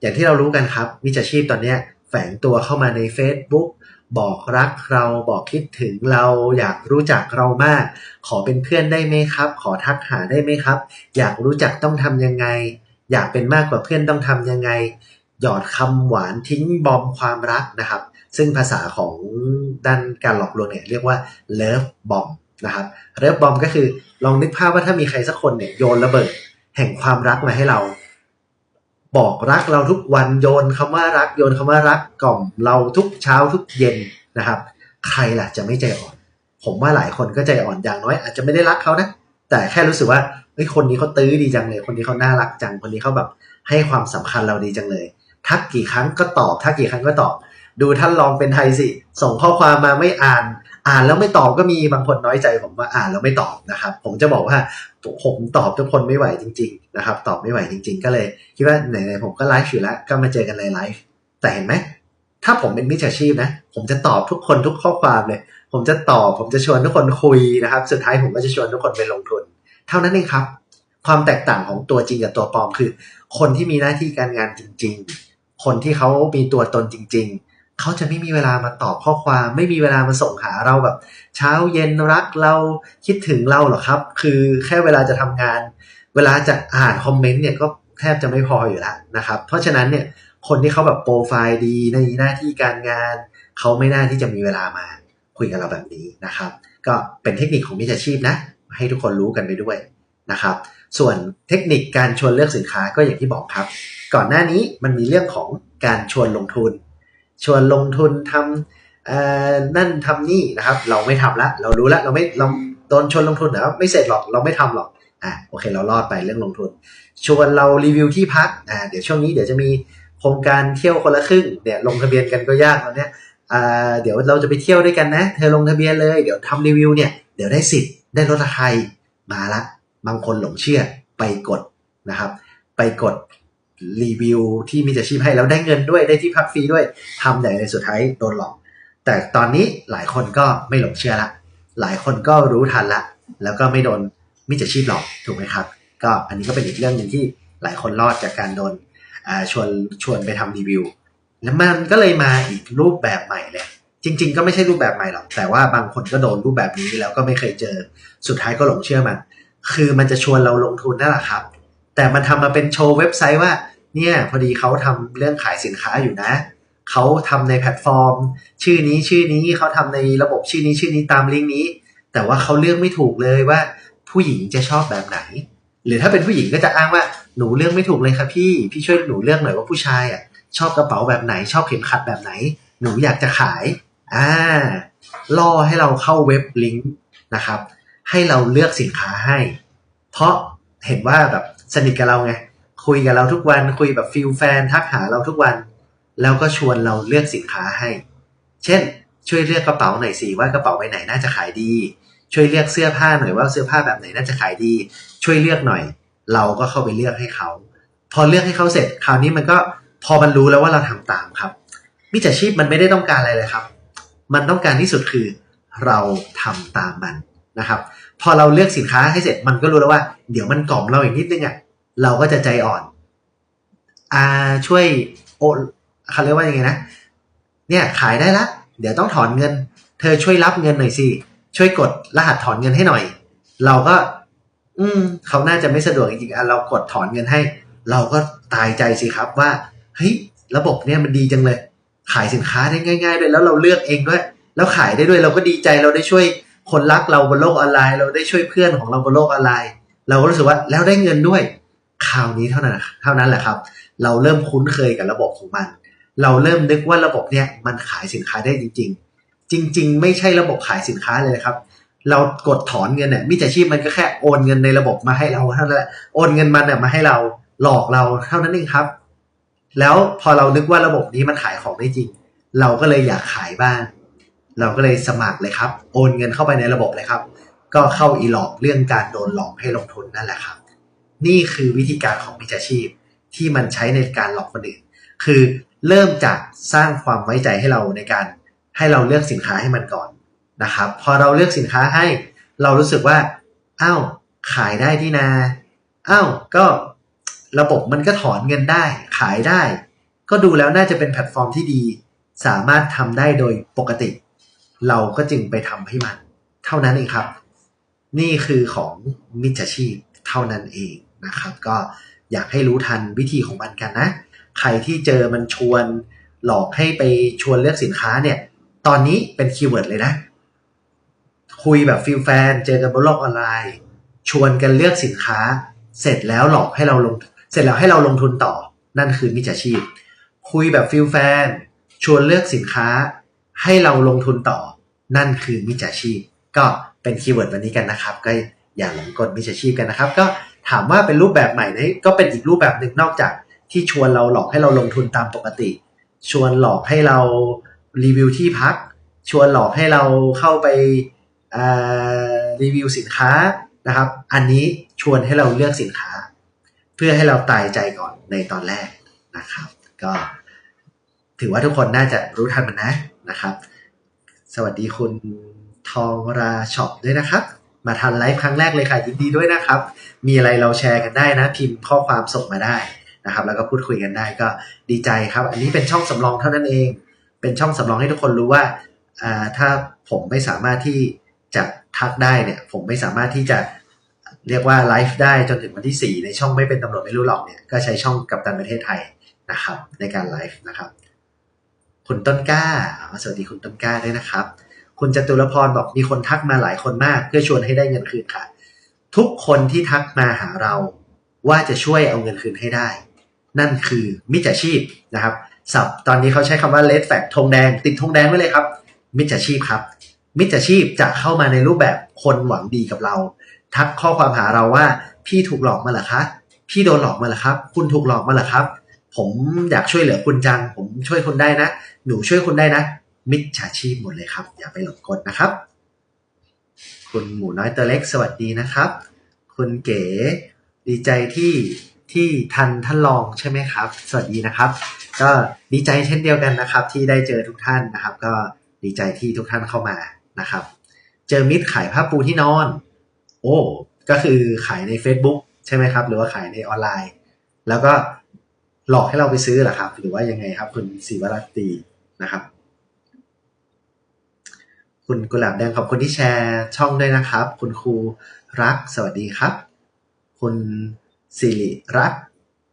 อย่างที่เรารู้กันครับมิจฉาชีพตอนนี้แฝงตัวเข้ามาใน Facebook บอกรักเราบอกคิดถึงเราอยากรู้จักเรามาก ขอเป็นเพื่อนได้ไหมครับ ขอทักหาได้ไหมครับ อยากรู้จักต้องทำยังไง อยากเป็นมากกว่าเพื่อนต้องทำยังไง หยอดคำหวานทิ้งบอมความรักนะครับ ซึ่งภาษาของด้านการหลอกลวงเนี่ยเรียกว่า love bomb นะครับ love bomb ก็คือลองนึกภาพว่าถ้ามีใครสักคนเนี่ยโยนระเบิดแห่งความรักมาให้เรา บอกรักเราทุกวันโยนคำว่ารักโยนคำว่ารักกล่อมเราทุกเช้าทุกเย็นนะครับ ใครล่ะจะไม่ใจอ่อน ผมว่าหลายคนก็ใจอ่อนอย่างน้อย อาจจะไม่ได้รักเขานะ แต่แค่รู้สึกว่าเฮ้ยคนนี้เขาตื้อดีจังเลย คนนี้เขาน่ารักจัง คนนี้เขาแบบให้ความสำคัญเราดีจังเลย ทักกี่ครั้งก็ตอบ ทักกี่ครั้งก็ตอบ ดูท่านลองเป็นไทยสิ ส่งข้อความมาไม่อ่าน อ่านแล้วไม่ตอบก็มีบางคนน้อยใจผมว่าอ่านแล้วไม่ตอบนะครับ ผมจะบอกว่าผมตอบทุกคนไม่ไหวจริง ๆ นะครับ ตอบไม่ไหวจริง ๆ ก็เลยคิดว่าไหนๆผมก็ไลฟ์อยู่แล้วก็มาเจอกันในไลฟ์แต่เห็นไหมถ้าผมเป็นมิจฉาชีพนะ ผมจะตอบทุกคนทุกข้อความเลย ผมจะตอบผมจะชวนทุกคนคุยนะครับ สุดท้ายผมก็จะชวนทุกคนไปลงทุน เท่านั้นเองครับ ความแตกต่างของตัวจริงกับตัวปลอมคือ คนที่มีหน้าที่การงานจริง ๆ คนที่เขามีตัวตนจริง ๆ เขาจะไม่มีเวลามาตอบข้อความ ไม่มีเวลามาส่งหาเราแบบ เช้าเย็นรักเราคิดถึงเราหรอกครับ คือแค่เวลาจะทำงาน เวลาจะอ่านคอมเมนต์เนี่ยก็แทบจะไม่พออยู่แล้วนะครับ เพราะฉะนั้นเนี่ยคนที่เขาแบบโปรไฟล์ดีในหน้าที่การงาน เขาไม่น่าที่จะมีเวลามาคุยกับเราแบบนี้นะครับ ก็เป็นเทคนิคของมิจฉาชีพนะ ให้ทุกคนรู้กันไปด้วยนะครับ ส่วนเทคนิคการชวนเลือกสินค้าก็อย่างที่บอกครับ ก่อนหน้านี้มันมีเรื่องของการชวนลงทุน ชวนลงทุนทำนั่นทำนี่นะครับ เราไม่ทำละเรารู้ละเราไม่เราโดนชวนลงทุนนะครับไม่เสร็จหรอกเราไม่ทำหรอกอะโอเคเรารอดไปเรื่องลงทุน ชวนเรารีวิวที่พักอ่าเดี๋ยวช่วงนี้เดี๋ยวจะมีโครงการเที่ยวคนละครึ่งเนี่ยลงทะเบียนกันก็ยากแล้วเนี่ยอ่าเดี๋ยวเราจะไปเที่ยวด้วยกันนะ เธอลงทะเบียนเลยเดี๋ยวทำรีวิวเนี่ยเดี๋ยวได้สิทธิ์ได้ลดราคาอีกมาละบางคนหลงเชื่อไปกดนะครับ ไปกด รีวิวที่มีจะชีพให้แล้วได้เงินด้วยได้ที่พักฟรีด้วยทำใหญ่ในสุดท้ายโดนหลอก แต่ตอนนี้หลายคนก็ไม่หลงเชื่อละ หลายคนก็รู้ทันละ แล้วก็ไม่โดนมิจฉาชีพหลอกถูกไหมครับ ก็อันนี้ก็เป็นอีกเรื่องหนึ่งที่หลายคนรอดจากการโดนชวนชวนไปทำรีวิว แล้วมันก็เลยมาอีกรูปแบบใหม่เลยจริง ๆ ก็ไม่ใช่รูปแบบใหม่หรอก แต่ว่าบางคนก็โดนรูปแบบนี้แล้วก็ไม่เคยเจอ สุดท้ายก็หลงเชื่อมัน คือมันจะชวนเราลงทุนนั่นแหละครับ แต่มันทำมาเป็นโชว์เว็บไซต์ว่า เนี่ยพอดีเขาทำเรื่องขายสินค้าอยู่นะ เขาทำในแพลตฟอร์ม ชื่อนี้ชื่อนี้เขาทำในระบบชื่อนี้ชื่อนี้ตามลิงก์นี้ แต่ว่าเขาเลือกไม่ถูกเลยว่า ผู้หญิงจะชอบแบบไหน หรือถ้าเป็นผู้หญิงก็จะอ้างว่าหนูเลือกไม่ถูกเลยครับพี่พี่ช่วยหนูเลือกหน่อยว่าผู้ชายอะชอบกระเป๋าแบบไหน ชอบเข็มขัดแบบไหน หนูอยากจะขายอ่าล่อให้เราเข้าเว็บลิงก์นะครับ ให้เราเลือกสินค้าให้ เพราะเห็นว่าแบบ สนิทกับเราไง คุยกับเราทุกวันคุยแบบฟิลแฟนทักหาเราทุกวัน แล้วก็ชวนเราเลือกสินค้าให้ เช่น ช่วยเลือกกระเป๋าหน่อยสิว่ากระเป๋าใบไหนน่าจะขายดี ช่วยเลือกเสื้อผ้าหน่อยว่าเสื้อผ้าแบบไหนน่าจะขายดี ช่วยเลือกหน่อย เราก็เข้าไปเลือกให้เขา พอเลือกให้เขาเสร็จ คราวนี้มันก็พอมันรู้แล้วว่าเราทำตามครับมิจฉาชีพมันไม่ได้ต้องการอะไรเลยครับ มันต้องการที่สุดคือเราทำตามมันนะครับ พอเราเลือกสินค้าให้เสร็จมันก็รู้แล้วว่า เดี๋ยวมันกล่อมเราอีกนิดนึงอะเราก็จะใจอ่อนอ่าช่วยโอนเขาเรียกว่ายังไงนะเนี่ยขายได้ละ เดี๋ยวต้องถอนเงิน เธอช่วยรับเงินหน่อยสิช่วยกดรหัสถอนเงินให้หน่อย เราก็ อืม เขาน่าจะไม่สะดวกจริงๆอะเรากดถอนเงินให้ เราก็ตายใจสิครับว่าเฮ้ยระบบเนี่ยมันดีจังเลย ขายสินค้าได้ง่าย ๆ ด้วยแล้วเราเลือกเองด้วย แล้วขายได้ด้วยเราก็ดีใจเราได้ช่วย คนรักเราบนโลกออนไลน์ เราได้ช่วยเพื่อนของเราบนโลกออนไลน์ เราก็รู้สึกว่าแล้วได้เงินด้วยคราวนี้เท่านั้นเท่านั้นแหละครับ เราเริ่มคุ้นเคยกับระบบของมัน เราเริ่มนึกว่าระบบเนี่ยมันขายสินค้าได้จริง ๆ จริง ๆ ไม่ใช่ระบบขายสินค้าเลยนะครับ เรากดถอนเงินเนี่ยมิจฉาชีพมันก็แค่โอนเงินในระบบมาให้เราเท่านั้นแหละโอนเงินมันเนี่ยมาให้เราหลอกเราเท่านั้นเองครับ แล้วพอเรานึกว่าระบบนี้มันขายของได้จริง เราก็เลยอยากขายบ้าง เราก็เลยสมัครเลยครับ โอนเงินเข้าไปในระบบเลยครับ ก็เข้าอีหลอกเรื่องการโดนหลอกให้ลงทุนนั่นแหละครับ นี่คือวิธีการของมิจฉาชีพที่มันใช้ในการหลอกคนอื่น คือเริ่มจากสร้างความไว้ใจให้เราในการให้เราเลือกสินค้าให้มันก่อนนะครับ พอเราเลือกสินค้าให้ เรารู้สึกว่าอ้าวขายได้ที่นาอ้าวก็ระบบมันก็ถอนเงินได้ ขายได้ ก็ดูแล้วน่าจะเป็นแพลตฟอร์มที่ดี สามารถทำได้โดยปกติ เราก็จึงไปทำให้มัน เท่านั้นเองครับ นี่คือของมิจฉาชีพเท่านั้นเองนะครับ ก็อยากให้รู้ทันวิธีของมันกันนะ ใครที่เจอมันชวนหลอกให้ไปชวนเลือกสินค้าเนี่ย ตอนนี้เป็นคีย์เวิร์ดเลยนะ คุยแบบฟิลแฟน เจอกันบนโลกออนไลน์ ชวนกันเลือกสินค้า เสร็จแล้วหลอกให้เราลง เสร็จแล้วให้เราลงทุนต่อ นั่นคือมิจฉาชีพ คุยแบบฟิลแฟน ชวนเลือกสินค้า ให้เราลงทุนต่อ นั่นคือมิจฉาชีพ ก็เป็นคีย์เวิร์ดวันนี้กันนะครับ ก็อย่าหลงกลมิจฉาชีพกันนะครับ ก็ถามว่าเป็นรูปแบบใหม่ไหมก็เป็นอีกรูปแบบหนึ่งนอกจากที่ชวนเราหลอกให้เราลงทุนตามปกติ ชวนหลอกให้เรารีวิวที่พัก ชวนหลอกให้เราเข้าไปรีวิวสินค้านะครับ อันนี้ชวนให้เราเลือกสินค้า เพื่อให้เราตายใจก่อนในตอนแรกนะครับ ก็ถือว่าทุกคนน่าจะรู้ทันมันนะ นะครับ สวัสดีคุณทองราช็อปด้วยนะครับ มาทันไลฟ์ครั้งแรกเลยค่ะยินดีด้วยนะครับ มีอะไรเราแชร์กันได้นะ พิมพ์ข้อความส่งมาได้นะครับ แล้วก็พูดคุยกันได้ก็ดีใจครับ อันนี้เป็นช่องสำรองเท่านั้นเอง เป็นช่องสำรองให้ทุกคนรู้ว่าถ้าผมไม่สามารถที่จะทักได้เนี่ย ผมไม่สามารถที่จะเรียกว่าไลฟ์ได้จนถึงวันที่ 4 ในช่องไม่เป็นตำรวจไม่รู้หรอกเนี่ย ก็ใช้ช่องกับตันประเทศไทยนะครับในการไลฟ์นะครับ คุณต้นกล้า สวัสดีคุณต้นกล้าด้วยนะครับ คุณจตุรพรบอกมีคนทักมาหลายคนมาก เพื่อชวนให้ได้เงินคืนค่ะ ทุกคนที่ทักมาหาเราว่าจะช่วยเอาเงินคืนให้ได้ นั่นคือมิจฉาชีพนะครับศัพท์ตอนนี้เขาใช้คำว่า red flag ธงแดง ติดธงแดงไว้เลยครับ มิจฉาชีพครับ มิจฉาชีพจะเข้ามาในรูปแบบคนหวังดีกับเรา ทักข้อความหาเราว่า พี่ถูกหลอกมาเหรอคะ พี่โดนหลอกมาเหรอครับ คุณถูกหลอกมาเหรอครับ ผมอยากช่วยเหลือคุณจัง ผมช่วยคุณได้นะ หนูช่วยคุณได้นะ มิจฉาชีพหมดเลยครับ อย่าไปหลงกลนะครับ คุณหมูน้อยตัวเล็กสวัสดีนะครับ คุณเก๋ดีใจที่ที่ทันท่านรองใช่ไหมครับ สวัสดีนะครับ ก็ดีใจเช่นเดียวกันนะครับ ที่ได้เจอทุกท่านนะครับ ก็ดีใจที่ทุกท่านเข้ามานะครับ เจอมิตรขายผ้าปูที่นอน โอ้ก็คือขายใน Facebook ใช่ไหมครับ หรือว่าขายในออนไลน์ แล้วก็ หลอกให้เราไปซื้อเหรอครับ หรือว่ายังไงครับ คุณศิวรัตตีนะครับ คุณกุหลาบแดงขอบคุณที่แชร์ช่องด้วยนะครับ คุณครูรักสวัสดีครับ คุณสิริรัต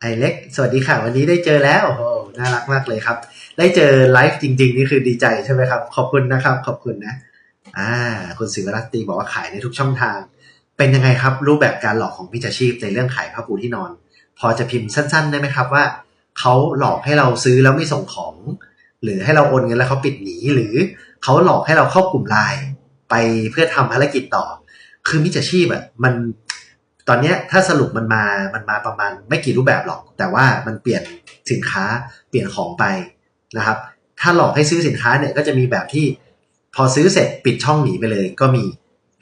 ไอเล็ก สวัสดีค่ะ วันนี้ได้เจอแล้วโอ้โหน่ารักมากเลยครับ ได้เจอไลฟ์จริง ๆ นี่คือดีใจใช่ไหมครับ ขอบคุณนะครับ ขอบคุณนะอ่าคุณศิวรัตตีบอกว่าขายในทุกช่องทาง เป็นยังไงครับ รูปแบบการหลอกของมิจาชีพในเรื่องขายผ้าปูที่นอน พอจะพิมพ์สั้น ๆ ได้ไหมครับว่า เขาหลอกให้เราซื้อแล้วไม่ส่งของ หรือให้เราโอนเงินแล้วเขาปิดหนีหรือเขาหลอกให้เราเข้ากลุ่มไลน์ไปเพื่อทำภารกิจต่อ คือมิจฉาชีพอะมันตอนเนี้ยถ้าสรุปมันมา มันมาประมาณไม่กี่รูปแบบหรอก แต่ว่ามันเปลี่ยนสินค้าเปลี่ยนของไปนะครับ ถ้าหลอกให้ซื้อสินค้าเนี่ยก็จะมีแบบที่พอซื้อเสร็จปิดช่องหนีไปเลย ก็มี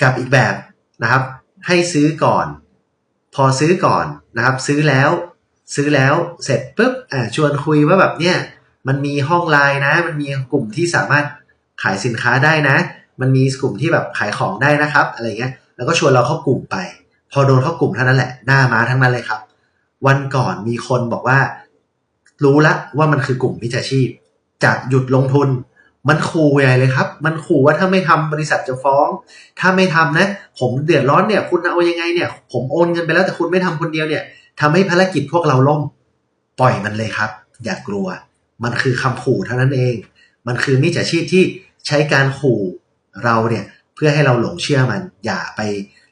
กับอีกแบบนะครับ ให้ซื้อก่อน พอซื้อก่อนนะครับ ซื้อแล้ว ซื้อแล้วเสร็จปุ๊บอ่าชวนคุยว่าแบบเนี่ยมันมีห้องไลน์นะ มันมีกลุ่มที่สามารถขายสินค้าได้นะ มันมีกลุ่มที่แบบขายของได้นะครับ อะไรเงี้ย แล้วก็ชวนเราเข้ากลุ่มไป พอโดนเข้ากลุ่มเท่านั้นแหละ หน้ามาทั้งนั้นเลยครับ วันก่อนมีคนบอกว่า รู้ละว่ามันคือกลุ่มมิจฉาชีพจะหยุดลงทุน มันขู่ใหญ่เลยครับ มันขู่ว่าถ้าไม่ทำบริษัทจะฟ้อง ถ้าไม่ทำนะ ผมเดือดร้อนเนี่ย คุณเอายังไงเนี่ย ผมโอนเงินไปแล้วแต่คุณไม่ทำคนเดียวเนี่ย ทำให้ภารกิจพวกเราล่ม ปล่อยมันเลยครับ อย่ากลัว มันคือคำขู่เท่านั้นเอง มันคือมิจฉาชีพที่ใช้การขู่เราเนี่ยเพื่อให้เราหลงเชื่อมัน อย่าไป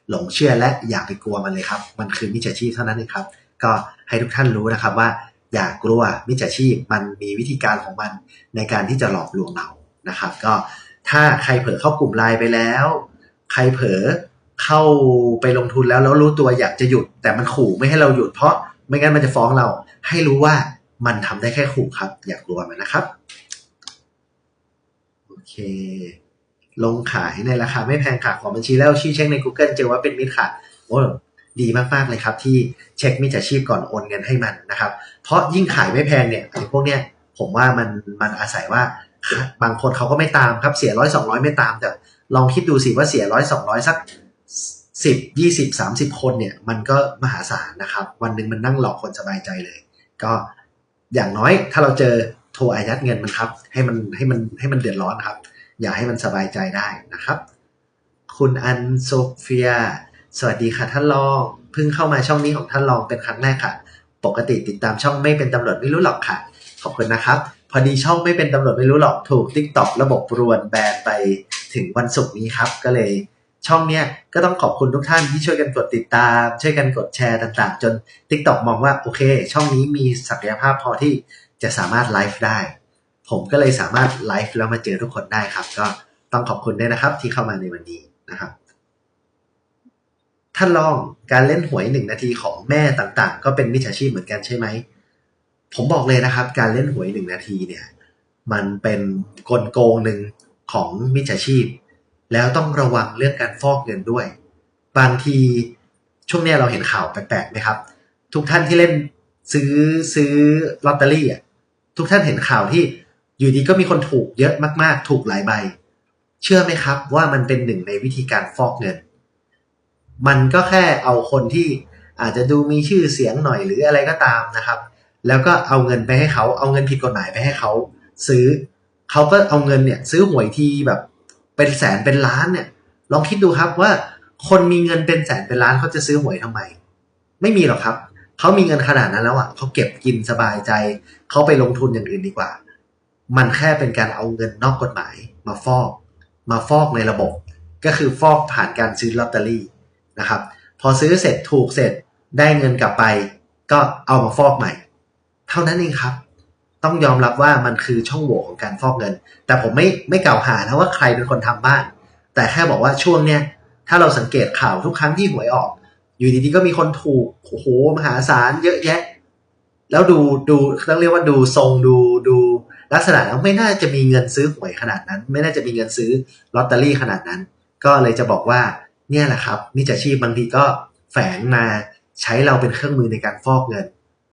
หลงเชื่อและอย่าไปกลัวมันเลยครับ มันคือมิจฉาชีพเท่านั้นเองครับ ก็ให้ทุกท่านรู้นะครับว่า อย่ากลัวมิจฉาชีพมันมีวิธีการของมันในการที่จะหลอกลวงเรานะครับ ก็ถ้าใครเผลอเข้ากลุ่มไลน์ไปแล้ว ใครเผลอ เข้าไปลงทุนแล้วแล้วรู้ตัวอยากจะหยุด แต่มันขู่ไม่ให้เราหยุดเพราะไม่งั้นมันจะฟ้องเรา ให้รู้ว่ามันทำได้แค่ขู่ครับ อย่ากลัวมันนะครับโอเค ลงขายในราคาไม่แพงค่ะของบัญชีแล้วชื่อเช็คใน Google เจอว่าเป็นมิตรค่ะโอ้ดีมากๆเลยครับ ที่เช็คมิจฉาชีพก่อนโอนเงินให้มันนะครับ เพราะยิ่งขายไม่แพงเนี่ยไอ้พวกเนี้ยผมว่ามันมันอาศัยว่าบางคนเขาก็ไม่ตามครับเสียร้อยสองร้อยไม่ตามแต่ลองคิดดูสิว่าเสียร้อยสองร้อยสัก สิบยี่สิบสามสิบคนเนี่ย มันก็มหาศาลนะครับ วันหนึ่งมันนั่งหลอกคนสบายใจเลย ก็อย่างน้อยถ้าเราเจอโทรอายัดเงินมันครับ ให้มันให้มันให้มันเดือดร้อนครับ อย่าให้มันสบายใจได้นะครับ คุณอันโซเฟีย สวัสดีค่ะท่านรองเพิ่งเข้ามาช่องนี้ของท่านรองเป็นครั้งแรกค่ะ ปกติติดตามช่องไม่เป็นตำรวจไม่รู้หรอกค่ะ ขอบคุณนะครับ พอดีช่องไม่เป็นตำรวจไม่รู้หรอกถูก Tik t o อกระบบรวนแบนไปถึงวันศุกร์นี้ครับ ก็เลย ช่องเนี้ยก็ต้องขอบคุณทุกท่านที่ช่วยกันกดติดตาม ช่วยกันกดแชร์ต่างๆ จน Tik t o อกมองว่าโอเค ช่องนี้มีศักยภาพพอที่จะสามารถไลฟ์ได้ ผมก็เลยสามารถไลฟ์แล้วมาเจอทุกคนได้ครับ ก็ต้องขอบคุณด้วยนะครับที่เข้ามาในวันนี้นะครับท่านลองการเล่นหวยหนึ่งนาทีของแม่ต่างๆ ก็เป็นมิจฉาชีพเหมือนกันใช่ไหมผมบอกเลยนะครับ การเล่นหวยหนึ่งนาทีเนี่ย มันเป็นกลโกงหนึ่งของมิจฉาชีพ แล้วต้องระวังเรื่องการฟอกเงินด้วย บางทีช่วงนี้เราเห็นข่าวแปลกๆไหมครับ ทุกท่านที่เล่นซื้อซื้อลอตเตอรี่อะทุกท่านเห็นข่าวที่อยู่ดีก็มีคนถูกเยอะมากๆ ถูกหลายใบ เชื่อไหมครับว่ามันเป็นหนึ่งในวิธีการฟอกเงิน มันก็แค่เอาคนที่อาจจะดูมีชื่อเสียงหน่อยหรืออะไรก็ตามนะครับ แล้วก็เอาเงินไปให้เขาเอาเงินผิดกฎหมายไปให้เขาซื้อเขาก็เอาเงินเนี่ยซื้อหวยทีแบบ เป็นแสนเป็นล้านเนี่ย ลองคิดดูครับว่าคนมีเงินเป็นแสนเป็นล้านเขาจะซื้อหวยทำไม ไม่มีหรอกครับ เขามีเงินขนาดนั้นแล้วอะเขาเก็บกินสบายใจ เขาไปลงทุนอย่างอื่นดีกว่า มันแค่เป็นการเอาเงินนอกกฎหมาย มาฟอก มาฟอกในระบบ ก็คือฟอกผ่านการซื้อลอตเตอรี่นะครับ พอซื้อเสร็จถูกเสร็จได้เงินกลับไป ก็เอามาฟอกใหม่ เท่านั้นเองครับ ต้องยอมรับว่ามันคือช่องโหว่ของการฟอกเงิน แต่ผมไม่ไม่กล่าวหานะว่าใครเป็นคนทำบ้าง แต่แค่บอกว่าช่วงเนี้ยถ้าเราสังเกตข่าวทุกครั้งที่หวยออก อยู่ดีๆก็มีคนถูกโอ้โหมหาศาลเยอะแยะ แล้วดูดูต้องเรียกว่าดูทรงดูดูลักษณะแล้วไม่น่าจะมีเงินซื้อหวยขนาดนั้น ไม่น่าจะมีเงินซื้อลอตเตอรี่ขนาดนั้น ก็เลยจะบอกว่าเนี่ยแหละครับมิจฉาชีพบางทีก็แฝงมาใช้เราเป็นเครื่องมือในการฟอกเงิน